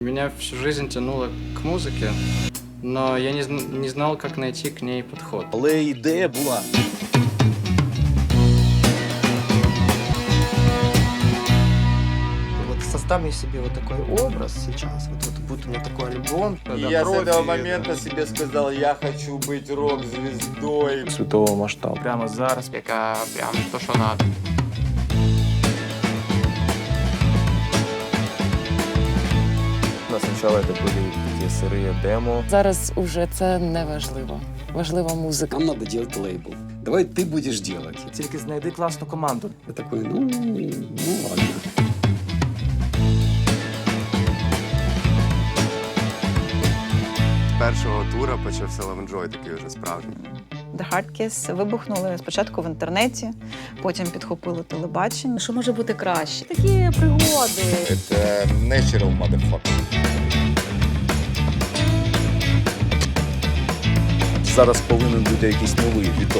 Меня всю жизнь тянуло к музыке, но я не, не знал, как найти к ней подход. Але ідея була. Вот составь мне себе вот такой образ сейчас, вот, вот будет у меня такой альбом. И я с этого момента себе сказал, я хочу быть рок-звездой. Світового масштабу. Прямо зараз, яка прям то, що надо. Спочатку це були такі сири демо. Зараз уже це не важливо. Важлива музика. Нам надо делать лейбл. Давай ты будешь делать. Тільки знайди класну команду. Я такой, ну, ну ладно. З першого тура почався Лавенджой, такий вже справжній. The Hard Kiss вибухнули спочатку в інтернеті, потім підхопили телебачення. Що може бути краще? Такі пригоди. Це natural motherfucker. Зараз повинен бути якийсь новий віток.